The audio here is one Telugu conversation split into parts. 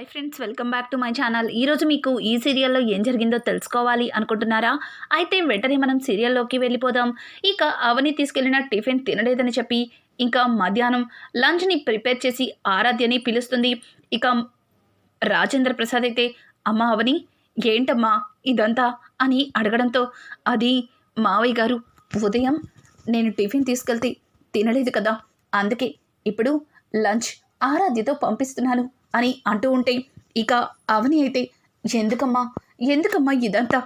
Hi friends welcome back to my channel ఈరోజు మీకు ఈ సీరియల్లో ఏం జరిగిందో తెలుసుకోవాలి అనుకుంటున్నారా? అయితే వెంటనే మనం సీరియల్లోకి వెళ్ళిపోదాం. ఇక అవని తీసుకెళ్ళిన టిఫిన్ తినలేదని చెప్పి ఇంకా మధ్యాహ్నం లంచ్ని ప్రిపేర్ చేసి ఆరాధ్యని పిలుస్తుంది. ఇక రాజేంద్ర ప్రసాద్ అయితే అమ్మ అవని ఏంటమ్మా ఇదంతా? అని అడగడంతో అది మావయ్య గారు ఉదయం నేను టిఫిన్ తీసుకెళ్తే తినలేదు కదా అందుకే ఇప్పుడు లంచ్ ఆరాధ్యతో పంపిస్తున్నాను. అని అంటూ ఉంటే ఇక అవని అయితే ఎందుకమ్మా? ఎందుకమ్మా ఇదంతా?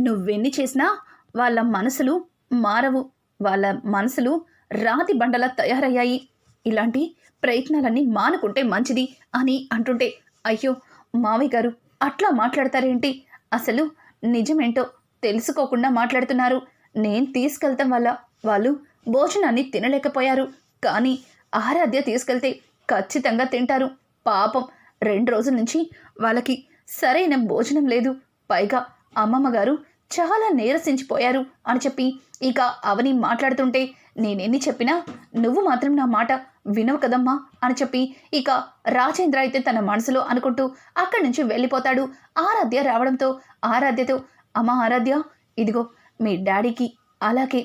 నువ్వెన్ని చేసినా వాళ్ళ మనసులు మారవు. వాళ్ళ మనసులు రాతి బండలా తయారయ్యాయి. ఇలాంటి ప్రయత్నాలన్నీ మానుకుంటే మంచిది అని అంటుంటే అయ్యో మావయ్య గారు అట్లా మాట్లాడతారేంటి? అసలు నిజమేంటో తెలుసుకోకుండా మాట్లాడుతున్నారు. నేను తీసుకెళ్తాం వల్ల వాళ్ళు భోజనాన్ని తినలేకపోయారు. కానీ ఆరాధ్య తీసుకెళ్తే ఖచ్చితంగా తింటారు. పాపం రెండు రోజుల నుంచి వాళ్ళకి సరైన భోజనం లేదు. పైగా అమ్మమ్మ గారు చాలా నీరసించిపోయారు అని చెప్పి ఇక అవని మాట్లాడుతుంటే నేనెన్ని చెప్పినా నువ్వు మాత్రం నా మాట వినవు కదమ్మా అని చెప్పి ఇక రాజేంద్ర అయితే తన మనసులో అనుకుంటూ అక్కడి నుంచి వెళ్ళిపోతాడు. ఆరాధ్య రావడంతో ఆరాధ్యతో అమ్మ ఆరాధ్య ఇదిగో మీ డాడీకి అలాగే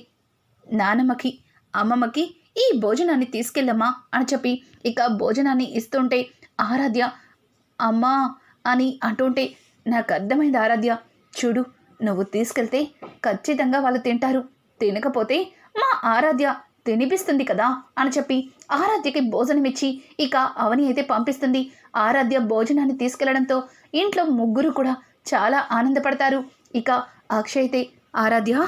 నానమ్మకి అమ్మమ్మకి ఈ భోజనాన్ని తీసుకెళ్ళమ్మా అని చెప్పి ఇక భోజనాన్ని ఇస్తుంటే ఆరాధ్య అమ్మా అని అంటుంటే నాకు అర్థమైంది ఆరాధ్య. చూడు నువ్వు తీసుకెళ్తే ఖచ్చితంగా వాళ్ళు తింటారు. తినకపోతే మా ఆరాధ్య తినిపిస్తుంది కదా అని చెప్పి ఆరాధ్యకి భోజనం ఇచ్చి ఇక అవని అయితే పంపిస్తుంది. ఆరాధ్య భోజనాన్ని తీసుకెళ్ళడంతో ఇంట్లో ముగ్గురు కూడా చాలా ఆనందపడతారు. ఇక అక్షయ్ అయితే ఆరాధ్య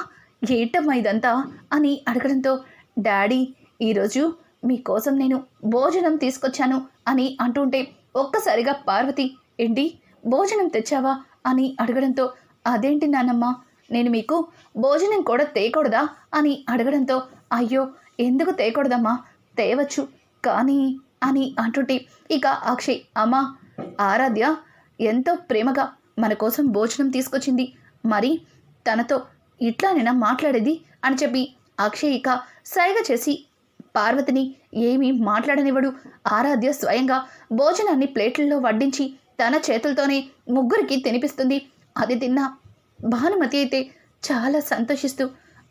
ఏటమ్మా ఇదంతా? అని అడగడంతో డాడీ ఈరోజు మీకోసం నేను భోజనం తీసుకొచ్చాను అని అంటుంటే ఒక్కసారిగా పార్వతి ఏంటి? భోజనం తెచ్చావా? అని అడగడంతో అదేంటి నాన్నమ్మ నేను మీకు భోజనం కూడా తేయకూడదా అని అడగడంతో అయ్యో ఎందుకు తేయకూడదమ్మా తేవచ్చు కానీ అని అంటుంటే ఇక అక్షయ్ అమ్మా ఆరాధ్య ఎంతో ప్రేమగా మన కోసం భోజనం తీసుకొచ్చింది. మరి తనతో ఇట్లానైనా మాట్లాడేది? అని చెప్పి అక్షయ్ ఇక సైగ చేసి పార్వతిని ఏమీ మాట్లాడనివ్వడు. ఆరాధ్య స్వయంగా భోజనాన్ని ప్లేట్లలో వడ్డించి తన చేతులతోనే ముగ్గురికి తినిపిస్తుంది. అది తిన్న భానుమతి అయితే చాలా సంతోషిస్తూ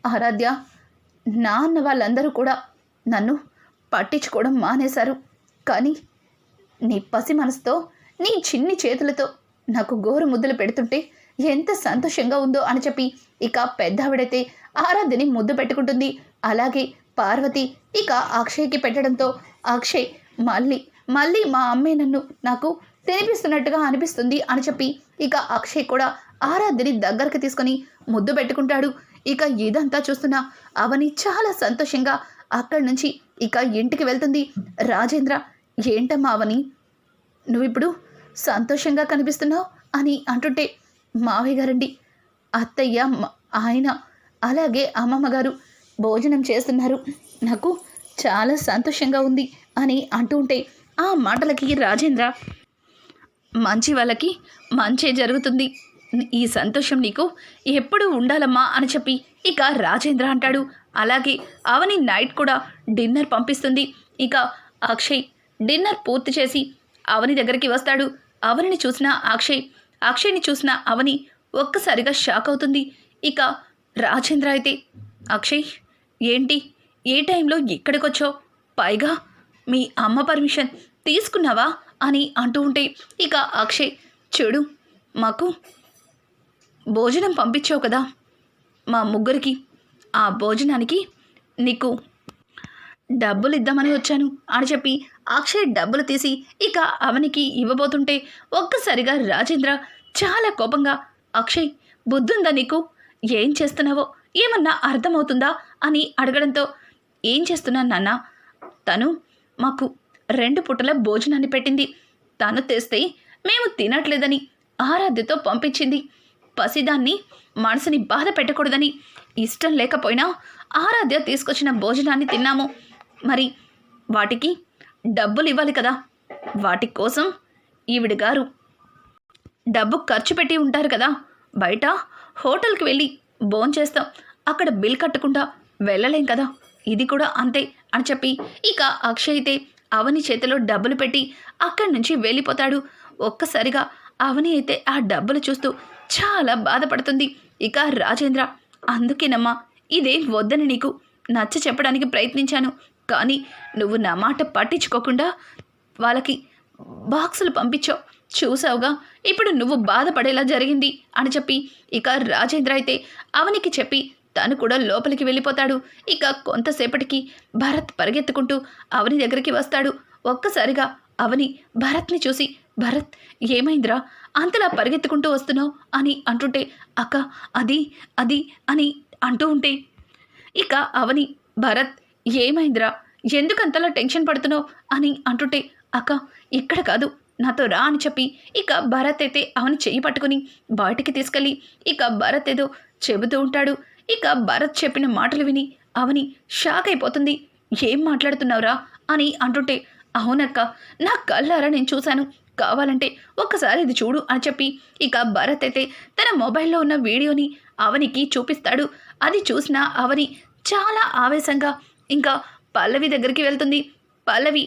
ఆరాధ్య నా అన్న వాళ్ళందరూ కూడా నన్ను పట్టించుకోవడం మానేశారు. కానీ నీ పసి మనసుతో నీ చిన్ని చేతులతో నాకు గోరు ముద్దులు పెడుతుంటే ఎంత సంతోషంగా ఉందో అని చెప్పి ఇక పెద్దావిడైతే ఆరాధ్యని ముద్దు పెట్టుకుంటుంది. అలాగే పార్వతి ఇక అక్షయ్కి పెట్టడంతో అక్షయ్ మళ్ళీ మళ్ళీ మా అమ్మే నన్ను నాకు తినిపిస్తున్నట్టుగా అనిపిస్తుంది అని చెప్పి ఇక అక్షయ్ కూడా ఆరాధ్యని దగ్గరికి తీసుకొని ముద్దు పెట్టుకుంటాడు. ఇక ఇదంతా చూస్తున్న అవని చాలా సంతోషంగా అక్కడి నుంచి ఇక ఇంటికి వెళ్తుంది. రాజేంద్ర ఏంటమ్మా అవని నువ్విప్పుడు సంతోషంగా కనిపిస్తున్నావు? అని అంటుంటే మావయ్య గారండి అత్తయ్య మ- ఆయన అలాగే అమ్మమ్మ గారు భోజనం చేస్తున్నారు. నాకు చాలా సంతోషంగా ఉంది అని అంటూ ఉంటే ఆ మాటలకి రాజేంద్ర మంచి వాళ్ళకి మంచే జరుగుతుంది. ఈ సంతోషం నీకు ఎప్పుడు ఉండాలమ్మా అని చెప్పి ఇక రాజేంద్ర అంటాడు. అలాగే అవని నైట్ కూడా డిన్నర్ పంపిస్తుంది. ఇక అక్షయ్ డిన్నర్ పూర్తి చేసి అవని దగ్గరికి వస్తాడు. అవనిని చూసిన అక్షయ్ అక్షయ్ని చూసిన అవని ఒక్కసారిగా షాక్ అవుతుంది. ఇక రాజేంద్ర అయితే అక్షయ్ ఏంటి? ఏ టైంలో ఎక్కడికొచ్చావు? పైగా మీ అమ్మ పర్మిషన్ తీసుకున్నావా? అని అంటూ ఉంటే ఇక అక్షయ్ చూడు మాకు భోజనం పంపించావు కదా మా ముగ్గురికి. ఆ భోజనానికి నీకు డబ్బులు ఇద్దామని వచ్చాను అని చెప్పి అక్షయ్ డబ్బులు తీసి ఇక అవనికి ఇవ్వబోతుంటే ఒక్కసారిగా రాజేంద్ర చాలా కోపంగా అక్షయ్ బుద్ధుందా నీకు? ఏం చేస్తున్నావో? ఏమన్నా అర్థమవుతుందా అని అడగడంతో ఏం చేస్తున్నాను నాన్న? తను మాకు రెండు పుటల భోజనాన్ని పెట్టింది. తను తెస్తే మేము తినట్లేదని ఆరాధ్యతో పంపించింది. పసిదాన్ని మనసుని బాధ పెట్టకూడదని ఇష్టం లేకపోయినా ఆరాధ్య తీసుకొచ్చిన భోజనాన్ని తిన్నాము. మరి వాటికి డబ్బులు ఇవ్వాలి కదా వాటి కోసం ఈవిడ గారు డబ్బు ఖర్చు పెట్టి ఉంటారు కదా బయట హోటల్కి వెళ్ళి భోంచేస్తాం. అక్కడ బిల్ కట్టకుండా వెళ్ళలేం కదా. ఇది కూడా అంతే అని చెప్పి ఇక అక్షయ్ అయితే అవని చేతిలో డబ్బులు పెట్టి అక్కడి నుంచి వెళ్ళిపోతాడు. ఒక్కసారిగా అవని అయితే ఆ డబ్బులు చూస్తూ చాలా బాధపడుతుంది. ఇక రాజేంద్ర అందుకేనమ్మా ఇదేం వద్దని నీకు నచ్చ చెప్పడానికి ప్రయత్నించాను. కానీ నువ్వు నా మాట పట్టించుకోకుండా వాళ్ళకి బాక్సులు పంపించావు. చూసావుగా? ఇప్పుడు నువ్వు బాధపడేలా జరిగింది అని చెప్పి ఇక రాజేంద్ర అయితే అవనికి చెప్పి తను కూడా లోపలికి వెళ్ళిపోతాడు. ఇక కొంతసేపటికి భరత్ పరిగెత్తుకుంటూ అవని దగ్గరికి వస్తాడు. ఒక్కసారిగా అవని భరత్ని చూసి భరత్ ఏమైందిరా? అంతలా పరిగెత్తుకుంటూ వస్తున్నావు? అని అంటుంటే అక్క అది అది అని అంటూ ఉంటే ఇక అవని భరత్ ఏమైందిరా? ఎందుకంతలా టెన్షన్ పడుతున్నావు? అని అంటుంటే అక్క ఇక్కడ కాదు. నాతో రా అని చెప్పి ఇక భరత్ అయితే అవని చెయ్యి పట్టుకుని బయటికి తీసుకెళ్ళి ఇక భరత్ ఏదో చెబుతూ ఉంటాడు. ఇక భరత్ చెప్పిన మాటలు విని అవని షాక్ అయిపోతుంది. ఏం మాట్లాడుతున్నావురా? అని అంటుంటే అవునక్క నా కళ్ళారా నేను చూశాను. కావాలంటే ఒక్కసారి ఇది చూడు అని చెప్పి ఇక భరత్ అయితే తన మొబైల్లో ఉన్న వీడియోని అవనికి చూపిస్తాడు. అది చూసిన అవని చాలా ఆవేశంగా ఇంకా పల్లవి దగ్గరికి వెళ్తుంది. పల్లవి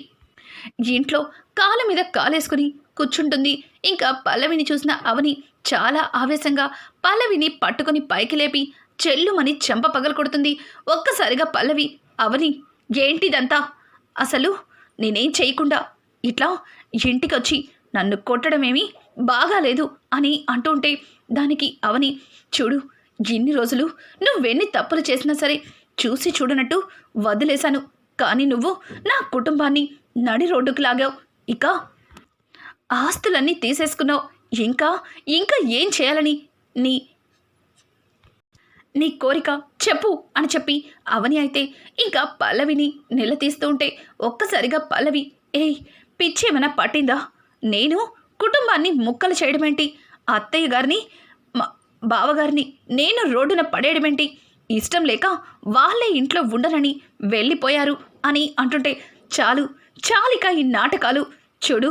ఇంట్లో కాళ్ళ మీద కాలేసుకుని కూర్చుంటుంది. ఇంకా పల్లవిని చూసిన అవని చాలా ఆవేశంగా పల్లవిని పట్టుకుని పైకి లేపి చెల్లుమని చెంప పగల కొడుతుంది. ఒక్కసారిగా పల్లవి అవని ఏంటిదంతా? అసలు నేనేం చేయకుండా ఇట్లా ఇంటికి వచ్చి నన్ను కొట్టడమేమీ బాగాలేదు అని అంటుంటే దానికి అవని చూడు ఇన్ని రోజులు నువ్వెన్ని తప్పులు చేసినా సరే చూసి చూడనట్టు వదిలేశాను. కానీ నువ్వు నా కుటుంబాన్ని నడి రోడ్డుకు లాగావు. ఇక ఆస్తులన్నీ తీసేసుకున్నావు. ఇంకా ఇంకా ఏం చేయాలని? నీ నీ కోరిక చెప్పు అని చెప్పి అవని అయితే ఇంకా పల్లవిని నిలదీస్తూ ఉంటే ఒక్కసారిగా పల్లవి ఏయ్ పిచ్చి ఏమైనా పట్టిందా? నేను కుటుంబాన్ని ముక్కలు చేయడమేంటి? అత్తయ్య గారిని బావగారిని నేను రోడ్డున పడేయడమేంటి? ఇష్టం లేక వాళ్ళే ఇంట్లో ఉండనని వెళ్ళిపోయారు అని అంటుంటే చాలు. చాలిక ఈ నాటకాలు. చూడు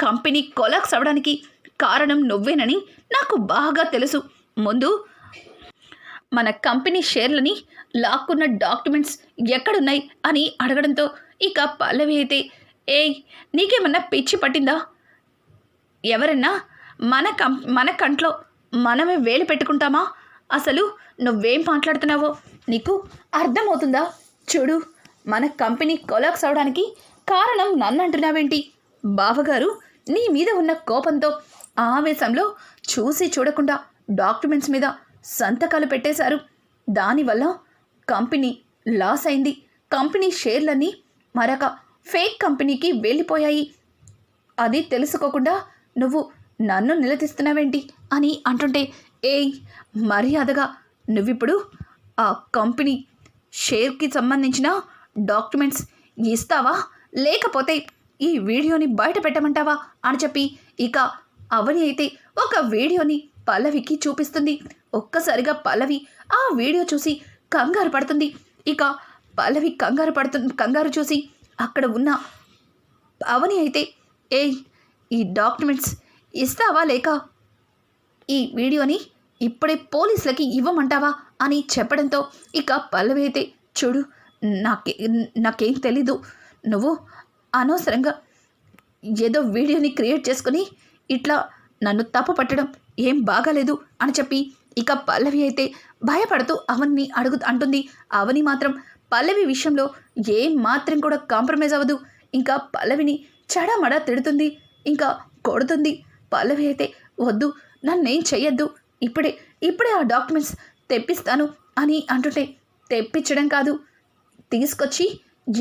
కంపెనీ కొలాక్స్ అవ్వడానికి కారణం నువ్వేనని నాకు బాగా తెలుసు. ముందు మన కంపెనీ షేర్లని లాక్కున్న డాక్యుమెంట్స్ ఎక్కడున్నాయి అని అడగడంతో ఇక పల్లవి అయితే ఏయ్ నీకేమన్నా పిచ్చి పట్టిందా? ఎవరన్నా మన కం మన కంట్లో మనమే వేలు పెట్టుకుంటామా? అసలు నువ్వేం మాట్లాడుతున్నావో నీకు అర్థమవుతుందా? చూడు మన కంపెనీ కొలాక్స్ అవడానికి కారణం నన్ను అంటున్నావేంటి బావగారు నీ మీద ఉన్న కోపంతో ఆవేశంలో చూసి చూడకుండా డాక్యుమెంట్స్ మీద సంతకాలు పెట్టేశారు. దానివల్ల కంపెనీ లాస్ అయింది. కంపెనీ షేర్లన్నీ మరొక ఫేక్ కంపెనీకి వెళ్ళిపోయాయి. అది తెలుసుకోకుండా నువ్వు నన్ను నిలదీస్తున్నావేంటి అని అంటుంటే ఏయ్ మర్యాదగా నువ్విప్పుడు ఆ కంపెనీ షేర్కి సంబంధించిన డాక్యుమెంట్స్ ఇస్తావా? లేకపోతే ఈ వీడియోని బయట పెట్టమంటావా అని చెప్పి ఇక అవని అయితే ఒక వీడియోని పల్లవికి చూపిస్తుంది. ఒక్కసారిగా పల్లవి ఆ వీడియో చూసి కంగారు పడుతుంది. ఇక పల్లవి కంగారు పడుతు కంగారు చూసి అక్కడ ఉన్న అవని అయితే ఏయ్ ఈ డాక్యుమెంట్స్ ఇస్తావా లేక ఈ వీడియోని ఇప్పుడే పోలీసులకి ఇవ్వమంటావా? అని చెప్పడంతో ఇక పల్లవి అయితే చూడు నాకే నాకేం తెలీదు. నువ్వు అనవసరంగా ఏదో వీడియోని క్రియేట్ చేసుకుని ఇట్లా నన్ను తప్పు పట్టడం ఏం బాగాలేదు అని చెప్పి ఇక పల్లవి అయితే భయపడుతూ అవన్ని అడుగు అంటుంది. అవని మాత్రం పల్లవి విషయంలో ఏం మాత్రం కూడా కాంప్రమైజ్ అవ్వదు. ఇంకా పల్లవిని చడమడ తిడుతుంది. ఇంకా కొడుతుంది. పల్లవి అయితే వద్దు నన్నేం చెయ్యొద్దు. ఇప్పుడే ఇప్పుడే ఆ డాక్యుమెంట్స్ తెప్పిస్తాను అని అంటుంటే తెప్పించడం కాదు. తీసుకొచ్చి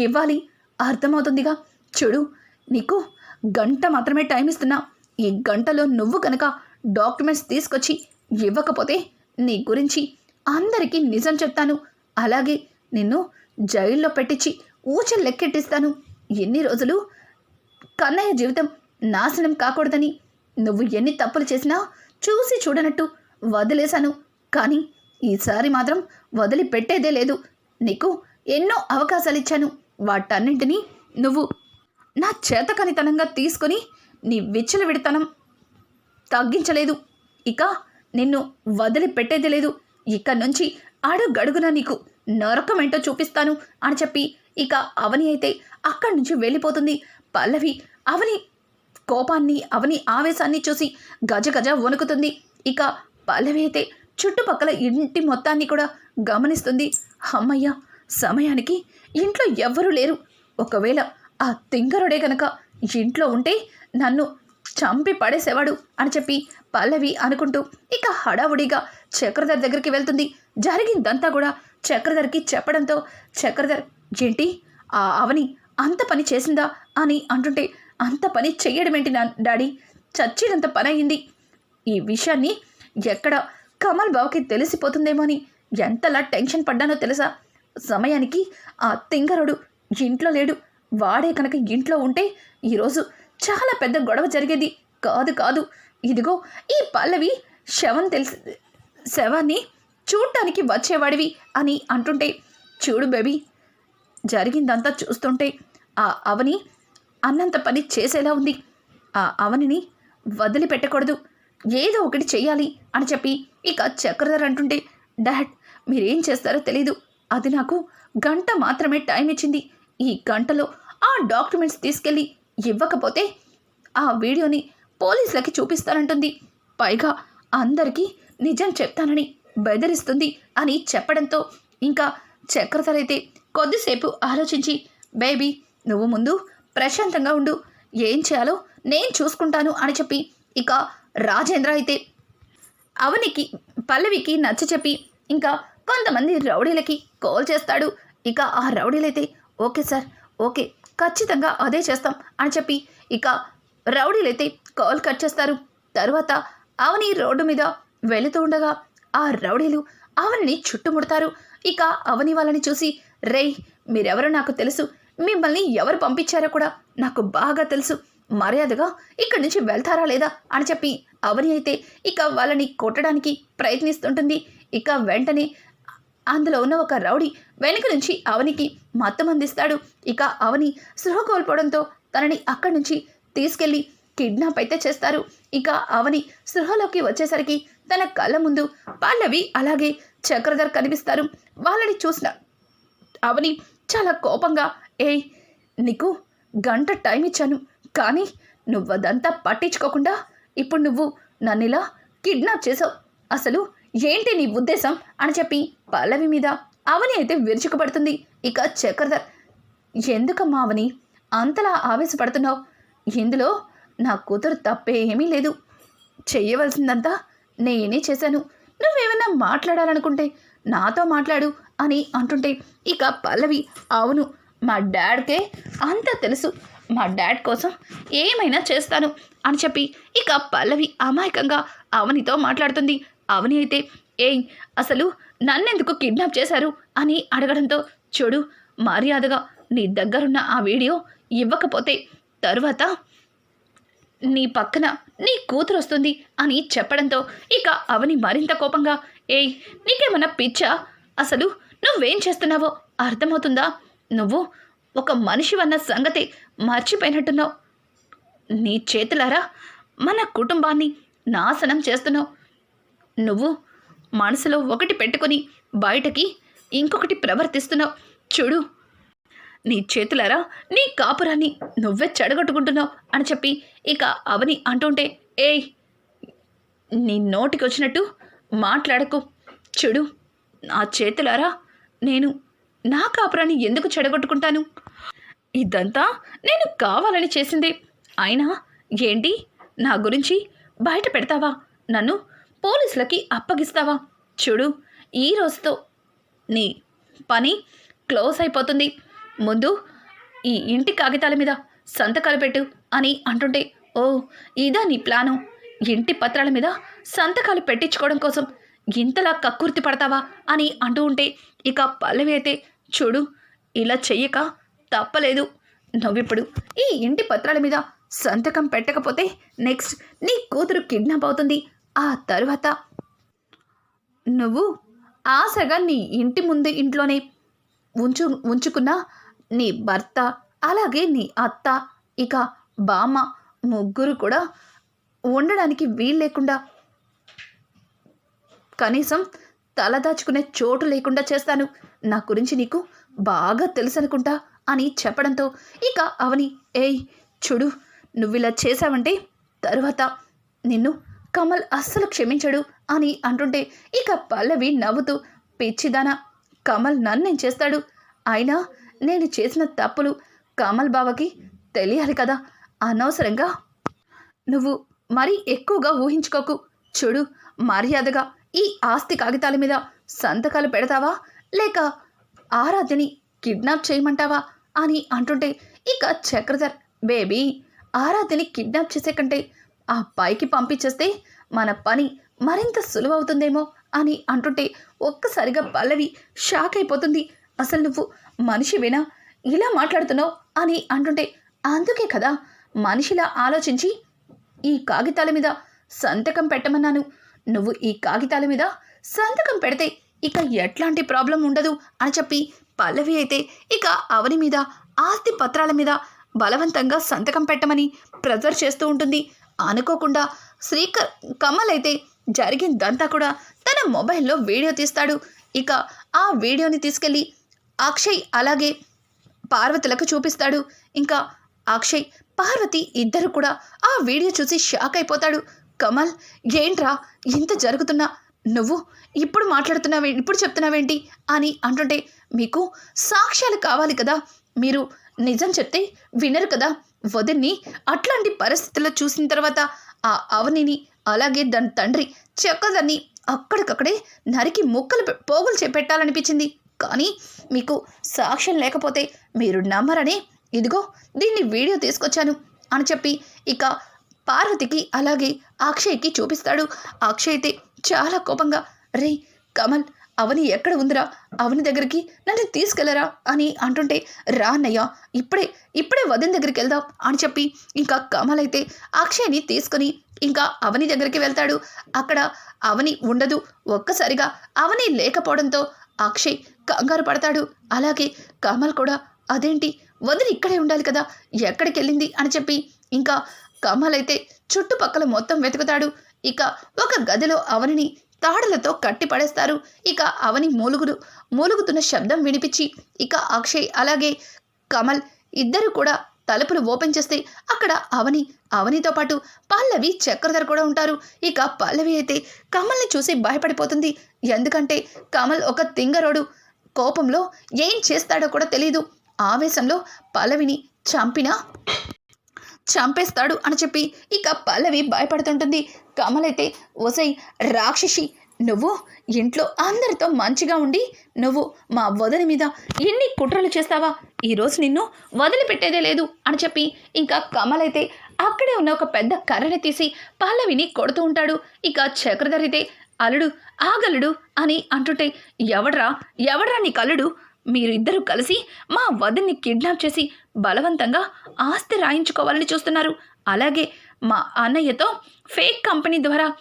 ఇవ్వాలి. అర్థమవుతుందిగా. చూడు నీకు గంట మాత్రమే టైం ఇస్తున్నా. ఈ గంటలో నువ్వు కనుక డాక్యుమెంట్స్ తీసుకొచ్చి ఇవ్వకపోతే నీ గురించి అందరికీ నిజం చెప్తాను. అలాగే నిన్ను జైల్లో పెట్టించి ఊచలు లెక్కెట్టిస్తాను. ఎన్ని రోజులు కన్నయ్య జీవితం నాశనం కాకూడదని నువ్వు ఎన్ని తప్పులు చేసినా చూసి చూడనట్టు వదిలేశాను. కానీ ఈసారి మాత్రం వదిలిపెట్టేదే లేదు. నీకు ఎన్నో అవకాశాలు ఇచ్చాను. వాటన్నింటినీ నువ్వు నా చేతకనితనంగా తీసుకొని నీ విచ్చలవిడితనం తగ్గించలేదు. ఇక నిన్ను వదిలిపెట్టేది లేదు. ఇక నుంచి అడుగడుగున నీకు నరకమేంటో చూపిస్తాను అని చెప్పి ఇక అవని అయితే అక్కడి నుంచి వెళ్ళిపోతుంది. పల్లవి అవని కోపాన్ని అవని ఆవేశాన్ని చూసి గజ గజ వణుకుతుంది. ఇక పల్లవి అయితే చుట్టుపక్కల ఇంటి మొత్తాన్ని కూడా గమనిస్తుంది. అమ్మయ్య సమయానికి ఇంట్లో ఎవ్వరూ లేరు. ఒకవేళ ఆ తింగరుడే గనక ఇంట్లో ఉంటే నన్ను చంపి పడేసేవాడు అని చెప్పి పల్లవి అనుకుంటూ ఇక హడావుడిగా చక్రధర్ దగ్గరికి వెళ్తుంది. జరిగిందంతా కూడా చక్రధర్కి చెప్పడంతో చక్రధర్ ఏంటి? ఆ అవని అంత పని చేసిందా? అని అంటుంటే అంత పని చెయ్యడమేంటి నా డాడీ? చచ్చినంత పని అయింది ఈ విషయాన్ని ఎక్కడ కమల్ బావకి తెలిసిపోతుందేమో అని ఎంతలా టెన్షన్ పడ్డానో తెలుసా? సమయానికి ఆ తింగరుడు ఇంట్లో లేడు. వాడే కనుక ఇంట్లో ఉంటే ఈరోజు చాలా పెద్ద గొడవ జరిగేది. కాదు కాదు. ఇదిగో ఈ పల్లవి శవం తెలిసి శవాన్ని చూడటానికి వచ్చేవాడివి అని అంటుంటే చూడు బేబీ జరిగిందంతా చూస్తుంటే ఆ అవని అన్నంత పని చేసేలా ఉంది. ఆ అవనిని వదిలిపెట్టకూడదు. ఏదో ఒకటి చెయ్యాలి అని చెప్పి ఇక చక్రధర్ అంటుంటే డాడ్ మీరేం చేస్తారో తెలీదు. అది నాకు గంట మాత్రమే టైం ఇచ్చింది. ఈ గంటలో ఆ డాక్యుమెంట్స్ తీసుకెళ్ళి ఇవ్వకపోతే ఆ వీడియోని పోలీసులకి చూపిస్తానంటుంది. పైగా అందరికీ నిజం చెప్తానని బెదిరిస్తుంది అని చెప్పడంతో ఇంకా చక్రధర్ అయితే కొద్దిసేపు ఆలోచించి బేబీ నువ్వు ముందు ప్రశాంతంగా ఉండు. ఏం చేయాలో నేను చూసుకుంటాను అని చెప్పి ఇక రాజేంద్ర అయితే అవనికి పల్లవికి నచ్చ చెప్పి ఇంకా కొంతమంది రౌడీలకి కాల్ చేస్తాడు. ఇక ఆ రౌడీలైతే ఓకే సార్ ఓకే ఖచ్చితంగా అదే చేస్తాం అని చెప్పి ఇక రౌడీలైతే కాల్ కట్ చేస్తారు. తర్వాత అవని రోడ్డు మీద వెళుతూ ఉండగా ఆ రౌడీలు అవనిని చుట్టుముడతారు. ఇక అవని వాళ్ళని చూసి రేయ్ మీరెవరో నాకు తెలుసు. మిమ్మల్ని ఎవరు పంపించారో కూడా నాకు బాగా తెలుసు. మర్యాదగా ఇక్కడి నుంచి వెళ్తారా లేదా? అని చెప్పి అవని అయితే ఇక వాళ్ళని కొట్టడానికి ప్రయత్నిస్తుంటుంది. ఇక వెంటనే అందులో ఉన్న ఒక రౌడీ వెనుక నుంచి అవనికి మత్తం అందిస్తాడు ఇక అవని సృహ కోల్పోవడంతో తనని అక్కడి నుంచి తీసుకెళ్ళి కిడ్నాప్ అయితే చేస్తారు. ఇక అవని సృహలోకి వచ్చేసరికి తన కళ్ళ ముందు పల్లవి అలాగే చక్రధర్ కనిపిస్తారు. వాళ్ళని చూసిన అవని చాలా కోపంగా ఏయ్ నీకు గంట టైం ఇచ్చాను కానీ నువ్వదంతా పట్టించుకోకుండా ఇప్పుడు నువ్వు నన్ను ఇలా కిడ్నాప్ చేసావు. అసలు ఏంటి నీ ఉద్దేశం? అని చెప్పి పల్లవి మీద అవని అయితే విరుచుకుపడుతుంది. ఇక చక్రధర్ ఎందుకమ్మా అవని? అంతలా ఆవేశపడుతున్నావు? ఇందులో నా కూతురు తప్పే ఏమీ లేదు. చేయవలసిందంతా నేనే చేశాను. నువ్వేమన్నా మాట్లాడాలనుకుంటే నాతో మాట్లాడు అని అంటుంటే ఇక పల్లవి అవును మా డాడ్కే అంత తెలుసు. మా డాడ్ కోసం ఏమైనా చేస్తాను అని చెప్పి ఇక పల్లవి అమాయకంగా అవనితో మాట్లాడుతుంది. అవని అయితే ఏయ్ అసలు నన్నెందుకు కిడ్నాప్ చేశారు? అని అడగడంతో చూడు మర్యాదగా నీ దగ్గరున్న ఆ వీడియో ఇవ్వకపోతే తరువాత నీ పక్కన నీ కూతురు వస్తుంది అని చెప్పడంతో ఇక అవని మరింత కోపంగా ఏయ్ నీకేమన్నా పిచ్చా? అసలు నువ్వేం చేస్తున్నావో అర్థమవుతుందా? నువ్వు ఒక మనిషివన్న సంగతి మర్చిపోయినట్టున్నావు. నీ చేతులారా మన కుటుంబాన్ని నాశనం చేస్తున్నావు. నువ్వు మనసులో ఒకటి పెట్టుకొని బయటకి ఇంకొకటి ప్రవర్తిస్తున్నావు. చూడు నీ చేతులారా నీ కాపురాన్ని నువ్వే చెడగొట్టుకుంటున్నావు అని చెప్పి ఇక అవని అంటుంటే ఏయ్ నీ నోటికి వచ్చినట్టు మాట్లాడకు. చూడు నా చేతులారా నేను నా కాపురాన్ని ఎందుకు చెడగొట్టుకుంటాను? ఇదంతా నేను కావాలని చేసింది. అయినా ఏంటి? నా గురించి బయట పెడతావా? నన్ను పోలీసులకి అప్పగిస్తావా? చూడు ఈ రోజుతో నీ పని క్లోజ్ అయిపోతుంది. ముందు ఈ ఇంటి కాగితాల మీద సంతకాలు పెట్టు అని అంటుంటే ఓ ఇదా నీ ప్లాను. ఇంటి పత్రాల మీద సంతకాలు పెట్టించుకోవడం కోసం ఇంతలా కక్కుర్తి పడతావా అని అంటూ ఉంటే ఇక పల్లవి అయితే చూడు ఇలా చెయ్యక తప్పలేదు. నువ్విప్పుడు ఈ ఇంటి పత్రాల మీద సంతకం పెట్టకపోతే నెక్స్ట్ నీ కూతురు కిడ్నాప్ అవుతుంది. ఆ తరువాత నువ్వు ఆశగా నీ ఇంటి ముందు ఇంట్లోనే ఉంచు ఉంచుకున్న నీ భర్త అలాగే నీ అత్త ఇక బామ్మ ముగ్గురు కూడా ఉండడానికి వీలు లేకుండా కనీసం తలదాచుకునే చోటు లేకుండా చేస్తాను. నా గురించి నీకు బాగా తెలుసనుకుంటా అని చెప్పడంతో ఇక అవని ఏయ్ చూడు నువ్వు ఇలా చేసావంటే తరువాత నిన్ను కమల్ అస్సలు క్షమించడు అని అంటుంటే ఇక పల్లవి నవ్వుతూ పిచ్చిదానా కమల్ నన్నేం చేస్తాడు? అయినా నేను చేసిన తప్పులు కమల్ బావకి తెలియాలి కదా. అనవసరంగా నువ్వు మరీ ఎక్కువగా ఊహించుకోకు. చూడు మర్యాదగా ఈ ఆస్తి కాగితాల మీద సంతకాలు పెడతావా? లేక ఆరాధ్యని కిడ్నాప్ చేయమంటావా? అని అంటుంటే ఇక చక్రధర్ బేబీ ఆరాధ్యని కిడ్నాప్ చేసే కంటే ఆ పైకి పంపించేస్తే మన పని మరింత సులువవుతుందేమో అని అంటుంటే ఒక్కసారిగా పల్లవి షాక్ అయిపోతుంది. అసలు నువ్వు మనిషివేనా ఇలా మాట్లాడుతున్నావు అని అంటుంటే అందుకే కదా మనిషిలా ఆలోచించి ఈ కాగితాల మీద సంతకం పెట్టమన్నాను. నువ్వు ఈ కాగితాల మీద సంతకం పెడితే ఇక ఎట్లాంటి ప్రాబ్లం ఉండదు అని చెప్పి పల్లవి అయితే ఇక అవని మీద ఆస్తి పత్రాల మీద బలవంతంగా సంతకం పెట్టమని ప్రెజర్ చేస్తూ ఉంటుంది. అనుకోకుండా శ్రీకర్ కమల్ అయితే జరిగిందంతా కూడా తన మొబైల్లో వీడియో తీస్తాడు. ఇక ఆ వీడియోని తీసుకెళ్ళి అక్షయ్ అలాగే పార్వతులకు చూపిస్తాడు. ఇంకా అక్షయ్ పార్వతి ఇద్దరు కూడా ఆ వీడియో చూసి షాక్ అయిపోతాడు. కమల్ ఏంట్రా ఇంత జరుగుతున్నా? నువ్వు ఇప్పుడు మాట్లాడుతున్నావే ఇప్పుడు చెప్తున్నావేంటి? అని అంటుంటే మీకు సాక్ష్యాలు కావాలి కదా. మీరు నిజం చెప్తే వినరు కదా. వదిన్ని అట్లాంటి పరిస్థితుల్లో చూసిన తర్వాత ఆ అవనిని అలాగే దాని తండ్రి చెక్కదాన్ని అక్కడికక్కడే నరికి ముక్కలు పోగులు చేపెట్టాలనిపించింది. కానీ మీకు సాక్ష్యం లేకపోతే మీరు నమ్మరని. ఇదిగో దీన్ని వీడియో తీసుకొచ్చాను అని చెప్పి ఇక పార్వతికి అలాగే అక్షయ్కి చూపిస్తాడు. అక్షయ్ అయితే చాలా కోపంగా రే కమల్ అవని ఎక్కడ ఉందిరా? అవని దగ్గరికి నన్ను తీసుకెళ్ళరా? అని అంటుంటే రా ఇప్పుడే ఇప్పుడే వదిన దగ్గరికి వెళ్దాం అని చెప్పి ఇంకా కమల్ అయితే అక్షయ్ని తీసుకొని ఇంకా అవని దగ్గరికి వెళ్తాడు. అక్కడ అవని ఉండదు. ఒక్కసారిగా అవని లేకపోవడంతో అక్షయ్ కంగారు పడతాడు. అలాగే కమల్ కూడా అదేంటి? వదిలి ఇక్కడే ఉండాలి కదా? ఎక్కడికి వెళ్ళింది? అని చెప్పి ఇంకా కమల్ అయితే చుట్టుపక్కల మొత్తం వెతుకుతాడు. ఇక ఒక గదిలో అవనిని తాడులతో కట్టి పడేస్తారు. ఇక అవని మూలుగుడు మూలుగుతున్న శబ్దం వినిపించి ఇక అక్షయ్ అలాగే కమల్ ఇద్దరు కూడా తలుపులు ఓపెన్ చేస్తే అక్కడ అవని అవనితో పాటు పల్లవి చక్రధర్ కూడా ఉంటారు. ఇక పల్లవి అయితే కమల్ని చూసి భయపడిపోతుంది. ఎందుకంటే కమల్ ఒక తింగరోడు. కోపంలో ఏం చేస్తాడో కూడా తెలియదు ఆవేశంలో పల్లవిని చంపినా చంపేస్తాడు అని చెప్పి ఇక పల్లవి భయపడుతుంటుంది. కమలైతే ఒసై రాక్షసి నువ్వు ఇంట్లో అందరితో మంచిగా ఉండి నువ్వు మా వదిలి మీద ఎన్ని కుట్రలు చేస్తావా? ఈరోజు నిన్ను వదిలిపెట్టేదే లేదు అని చెప్పి ఇంకా కమలైతే అక్కడే ఉన్న ఒక పెద్ద కర్రని తీసి పల్లవిని కొడుతూ ఉంటాడు. ఇక చక్రధరితే అయితే అల్లుడు ఆగలుడు అని అంటుంటే ఎవడ్రా ఎవడ్రా నీ కల్లుడు? మీరిద్దరూ కలిసి మా వదిన్ని కిడ్నాప్ చేసి బలవంతంగా ఆస్తి రాయించుకోవాలని చూస్తున్నారు. అలాగే మా అన్నయ్యతో ఫేక్ కంపెనీ ద్వారా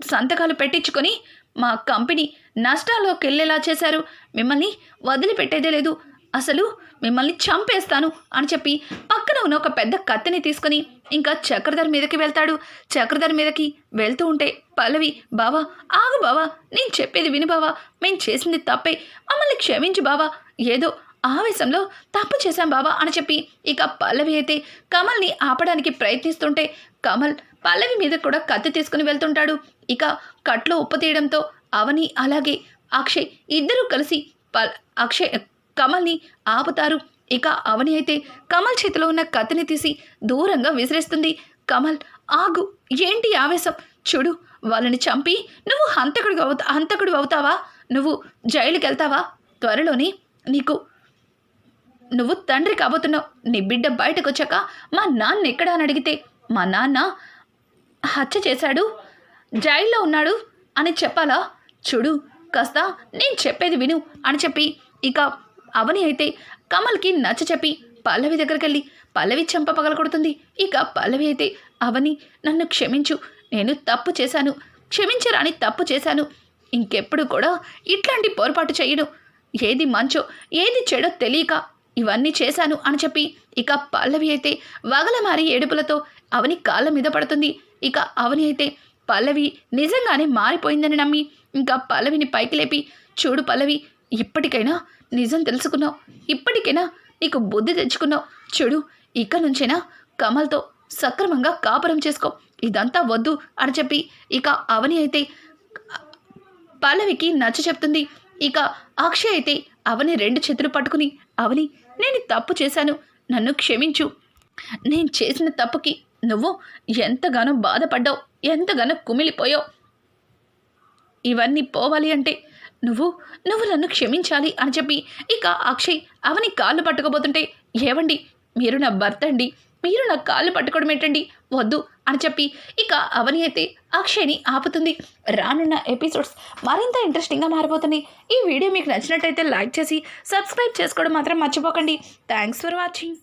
సంతకాలు పెట్టించుకొని మా కంపెనీ నష్టాల్లోకి వెళ్ళేలా చేశారు. మిమ్మల్ని వదిలిపెట్టేదే లేదు. అసలు మిమ్మల్ని చంపేస్తాను అని చెప్పి పక్కన ఉన్న ఒక పెద్ద కత్తిని తీసుకొని ఇంకా చక్రధర్ మీదకి వెళ్తాడు. చక్రధర్ మీదకి వెళ్తూ ఉంటే పల్లవి బావా ఆగు బావా నేను చెప్పేది విను బావా. మేము చేసింది తప్పే. మమ్మల్ని క్షమించు బావా. ఏదో ఆవేశంలో తప్పు చేశాం బావా అని చెప్పి ఇక పల్లవి అయితే కమల్ని ఆపడానికి ప్రయత్నిస్తుంటే కమల్ పల్లవి మీద కూడా కత్తి తీసుకుని వెళ్తుంటాడు. ఇక కట్లో ఉప్పు తీయడంతో అవని అలాగే అక్షయ్ ఇద్దరూ కలిసి పల్ అక్షయ్ కమల్ని ఆపుతారు. ఇక అవని అయితే కమల్ చేతిలో ఉన్న కత్తిని తీసి దూరంగా విసిరేస్తుంది. కమల్ ఆగు ఏంటి ఆవేశం? చూడు వాళ్ళని చంపి నువ్వు హంతకుడు అవుతా హంతకుడు అవుతావా? నువ్వు జైలుకి వెళ్తావా త్వరలోనే నీకు నువ్వు తండ్రి కాబోతున్నావు. నీ బిడ్డ బయటకు వచ్చాక మా నాన్న ఎక్కడ అని అడిగితే మా నాన్న హత్య చేశాడు జైల్లో ఉన్నాడు అని చెప్పాలా? చూడు కాస్త నేను చెప్పేది విను అని చెప్పి ఇక అవని అయితే కమల్కి నచ్చ చెప్పి పల్లవి దగ్గరికి వెళ్ళి పల్లవి చెంప పగలగొడుతుంది. ఇక పల్లవి అయితే అవని నన్ను క్షమించు నేను తప్పు చేశాను క్షమించరాని తప్పు చేశాను. ఇంకెప్పుడు కూడా ఇట్లాంటి పొరపాటు చేయను. ఏది మంచో ఏది చెడో తెలియక ఇవన్నీ చేశాను అని చెప్పి ఇక పల్లవి అయితే వగలమారి ఏడుపులతో అవని కాళ్ళ మీద పడుతుంది. ఇక అవని అయితే పల్లవి నిజంగానే మారిపోయిందని నమ్మి ఇంకా పల్లవిని పైకి లేపి చూడు పల్లవి ఇప్పటికైనా నిజం తెలుసుకున్నావు. ఇప్పటికైనా నీకు బుద్ధి తెచ్చుకున్నావు. చూడు ఇక నుంచైనా కమల్తో సక్రమంగా కాపురం చేసుకో. ఇదంతా వద్దు అని చెప్పి ఇక అవని అయితే పల్లవికి నచ్చ చెప్తుంది. ఇక అక్షయ్ అయితే అవని రెండు చేతులు పట్టుకుని అవని నేను తప్పు చేశాను. నన్ను క్షమించు. నేను చేసిన తప్పుకి నువ్వు ఎంతగానో బాధపడ్డావు. ఎంతగానో కుమిలిపోయావు. ఇవన్నీ పోవాలి అంటే నువ్వు నువ్వు నన్ను క్షమించాలి అని చెప్పి ఇక అక్షయ్ అవని కాళ్ళు పట్టుకోబోతుంటే ఏవండి? మీరు నా భర్త అండి. మీరు నా కాళ్ళు పట్టుకోవడం ఏంటండి? వద్దు. అని చెప్పి ఇక అవని అయితే అక్షయ్ని ఆపుతుంది. రానున్న ఎపిసోడ్స్ మరింత ఇంట్రెస్టింగ్గా మారిపోతుంది. ఈ వీడియో మీకు నచ్చినట్టయితే లైక్ చేసి సబ్స్క్రైబ్ చేసుకోవడం మాత్రం మర్చిపోకండి. Thanks for watching